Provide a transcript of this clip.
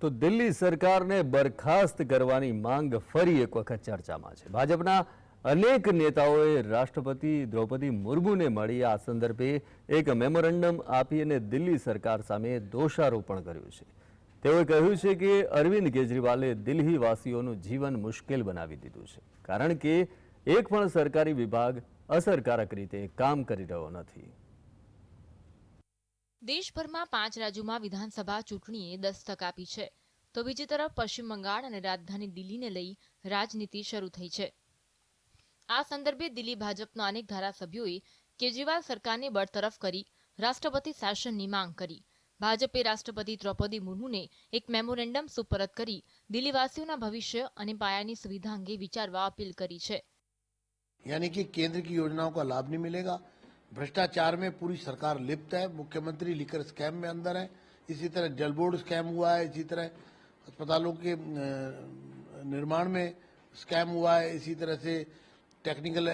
તો દિલ્હી સરકારને બરખાસ્ત કરવાની માંગ ફરી એક વખત ચર્ચામાં છે. ભાજપના અનેક નેતાઓએ રાષ્ટ્રપતિ દ્રૌપદી મુર્મુને મળી. આ સંદર્ભે એક મેમોરેન્ડમ આપી અને દિલ્હી સરકાર સામે દોષારોપણ કર્યું છે. તેઓએ કહ્યું છે કે અરવિંદ કેજરીવાલે દિલ્હીવાસીઓનું જીવન મુશ્કેલ બનાવી દીધું છે, કારણ કે એક પણ સરકારી વિભાગ અસરકારક રીતે કામ કરી રહ્યો નથી. દેશભરમાં પાંચ રાજ્યોમાં વિધાનસભા ચૂંટણીએ દસ્તક આપી છે. તો બીજી તરફ પશ્ચિમ બંગાળ અને રાજધાની દિલ્હીને લઈ રાજનીતિ શરૂ થઈ છે. આ સંદર્ભે દિલ્હી ભાજપના અનેક ધારાસભ્યોએ કેજરીવાલ સરકારને બરતરફ કરી, રાષ્ટ્રપતિ શાસનની માંગ કરી. ભાજપે રાષ્ટ્રપતિ દ્રૌપદી મુર્મુને એક મેમોરેન્ડમ સુપરત કરી, દિલ્હીવાસીઓના ભવિષ્ય અને પાયાની સુવિધા અંગે વિચારવા અપીલ કરી છે. યાની કે કેન્દ્ર કી યોજનાઓ કા લાભ નહીં મિલેગા? भ्रष्टाचार में पूरी सरकार लिप्त है, मुख्यमंत्री लिखकर स्कैम में अंदर है, इसी तरह जल बोर्ड स्कैम हुआ है, इसी तरह अस्पतालों के निर्माण में स्कैम हुआ है, इसी तरह से टेक्निकल